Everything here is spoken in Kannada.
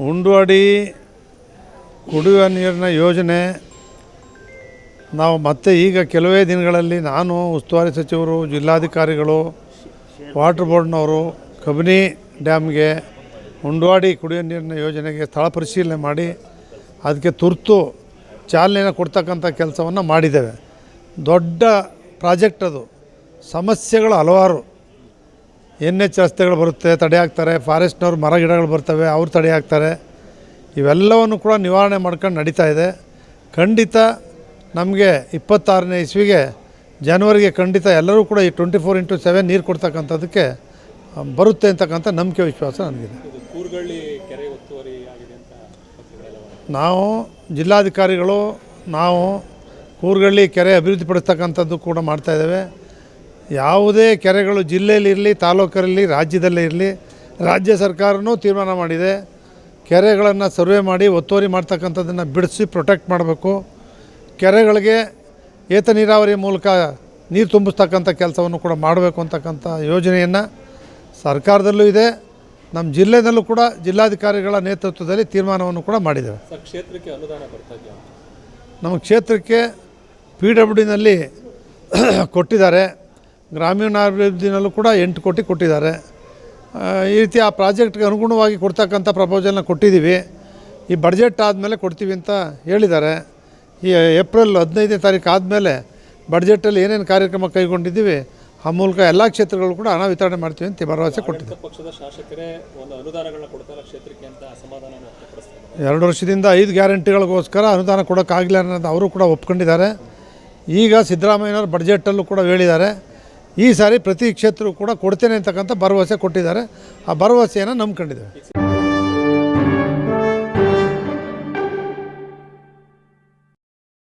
ಉಂಡುವಾಡಿ ಕುಡಿಯುವ ನೀರಿನ ಯೋಜನೆ. ನಾವು ಮತ್ತೆ ಈಗ ಕೆಲವೇ ದಿನಗಳಲ್ಲಿ ನಾನು ಉಸ್ತುವಾರಿ ಸಚಿವರು, ಜಿಲ್ಲಾಧಿಕಾರಿಗಳು, ವಾಟರ್ ಬೋರ್ಡ್ನವರು, ಕಬಿನಿ ಡ್ಯಾಮ್ಗೆ ಉಂಡುವಾಡಿ ಕುಡಿಯುವ ನೀರಿನ ಯೋಜನೆಗೆ ಸ್ಥಳ ಪರಿಶೀಲನೆ ಮಾಡಿ ಅದಕ್ಕೆ ತುರ್ತು ಚಾಲನೆಯನ್ನು ಕೊಡ್ತಕ್ಕಂಥ ಕೆಲಸವನ್ನು ಮಾಡಿದ್ದೇವೆ. ದೊಡ್ಡ ಪ್ರಾಜೆಕ್ಟ್ ಅದು. ಸಮಸ್ಯೆಗಳು ಹಲವಾರು. ಎನ್ ಎಚ್ ರಸ್ತೆಗಳು ಬರುತ್ತೆ ತಡೆ ಹಾಕ್ತಾರೆ ಫಾರೆಸ್ಟ್ನವ್ರು ಮರ ಗಿಡಗಳು ಬರ್ತವೆ ಅವ್ರು ತಡೆ ಹಾಕ್ತಾರೆ. ಇವೆಲ್ಲವನ್ನು ಕೂಡ ನಿವಾರಣೆ ಮಾಡ್ಕೊಂಡು ನಡೀತಾ ಇದೆ. ಖಂಡಿತ ನಮಗೆ ಇಪ್ಪತ್ತಾರನೇ ಇಸ್ವಿಗೆ ಜನವರಿಗೆ ಖಂಡಿತ ಎಲ್ಲರೂ ಕೂಡ ಈ ಟ್ವೆಂಟಿ ಫೋರ್ ಇಂಟು ಸೆವೆನ್ ನೀರು ಕೊಡ್ತಕ್ಕಂಥದ್ದಕ್ಕೆ ಬರುತ್ತೆ ಅಂತಕ್ಕಂಥ ನಂಬಿಕೆ ವಿಶ್ವಾಸ ನನಗಿದೆ. ನಾವು ಜಿಲ್ಲಾಧಿಕಾರಿಗಳು ನಾವು ಕೂರ್ಗಳ್ಳಿ ಕೆರೆ ಅಭಿವೃದ್ಧಿಪಡಿಸ್ತಕ್ಕಂಥದ್ದು ಕೂಡ ಮಾಡ್ತಾಯಿದ್ದೇವೆ ಯಾವುದೇ ಕೆರೆಗಳು ಜಿಲ್ಲೆಯಲ್ಲಿ ಇರಲಿ ತಾಲೂಕರಲ್ಲಿ ರಾಜ್ಯದಲ್ಲೇ ಇರಲಿ ರಾಜ್ಯ ಸರ್ಕಾರನೂ ತೀರ್ಮಾನ ಮಾಡಿದೆ. ಕೆರೆಗಳನ್ನು ಸರ್ವೆ ಮಾಡಿ ಒತ್ತುವರಿ ಮಾಡ್ತಕ್ಕಂಥದ್ದನ್ನು ಬಿಡಿಸಿ ಪ್ರೊಟೆಕ್ಟ್ ಮಾಡಬೇಕು. ಕೆರೆಗಳಿಗೆ ಏತ ನೀರಾವರಿ ಮೂಲಕ ನೀರು ತುಂಬಿಸ್ತಕ್ಕಂಥ ಕೆಲಸವನ್ನು ಕೂಡ ಮಾಡಬೇಕು ಅಂತಕ್ಕಂಥ ಯೋಜನೆಯನ್ನು ಸರ್ಕಾರದಲ್ಲೂ ಇದೆ. ನಮ್ಮ ಜಿಲ್ಲೆಯಲ್ಲೂ ಕೂಡ ಜಿಲ್ಲಾಧಿಕಾರಿಗಳ ನೇತೃತ್ವದಲ್ಲಿ ತೀರ್ಮಾನವನ್ನು ಕೂಡ ಮಾಡಿದ್ದೇವೆ. ಕ್ಷೇತ್ರಕ್ಕೆ ಅನುದಾನ ಬರ್ತಾ ನಮ್ಮ ಕ್ಷೇತ್ರಕ್ಕೆ ಪಿ ಡಬ್ಲ್ಯೂ ಡಿನಲ್ಲಿ ಕೊಟ್ಟಿದ್ದಾರೆ. ಗ್ರಾಮೀಣಾಭಿವೃದ್ಧಿನಲ್ಲೂ ಕೂಡ ಎಂಟು ಕೋಟಿ ಕೊಟ್ಟಿದ್ದಾರೆ. ಈ ರೀತಿ ಆ ಪ್ರಾಜೆಕ್ಟ್ಗೆ ಅನುಗುಣವಾಗಿ ಕೊಡ್ತಕ್ಕಂಥ ಪ್ರಪೋಸಲ್ನ ಕೊಟ್ಟಿದ್ದೀವಿ. ಈ ಬಡ್ಜೆಟ್ ಆದಮೇಲೆ ಕೊಡ್ತೀವಿ ಅಂತ ಹೇಳಿದ್ದಾರೆ. ಈ ಏಪ್ರಿಲ್ ಹದಿನೈದನೇ ತಾರೀಕು ಆದಮೇಲೆ ಬಡ್ಜೆಟಲ್ಲಿ ಏನೇನು ಕಾರ್ಯಕ್ರಮ ಕೈಗೊಂಡಿದ್ದೀವಿ ಆ ಮೂಲಕ ಎಲ್ಲ ಕ್ಷೇತ್ರಗಳು ಕೂಡ ಹಣ ವಿತರಣೆ ಮಾಡ್ತೀವಿ ಅಂತ ಭರವಸೆ ಕೊಟ್ಟಿದೆ ಎರಡು ವರ್ಷದಿಂದ ಐದು ಗ್ಯಾರಂಟಿಗಳಿಗೋಸ್ಕರ ಅನುದಾನ ಕೊಡೋಕ್ಕಾಗಲಿಲ್ಲ ಅನ್ನೋದು ಅವರು ಕೂಡ ಒಪ್ಕೊಂಡಿದ್ದಾರೆ. ಈಗ ಸಿದ್ದರಾಮಯ್ಯನವರು ಬಡ್ಜೆಟಲ್ಲೂ ಕೂಡ ಹೇಳಿದ್ದಾರೆ. ಈ ಸಾರಿ ಪ್ರತಿ ಕ್ಷೇತ್ರಕ್ಕೂ ಕೂಡ ಕೊಡ್ತೇನೆ ಅಂತಕ್ಕಂಥ ಭರವಸೆ ಕೊಟ್ಟಿದ್ದಾರೆ. ಆ ಭರವಸೆಯನ್ನು ನಂಬ್ಕೊಂಡಿದ್ದೇವೆ.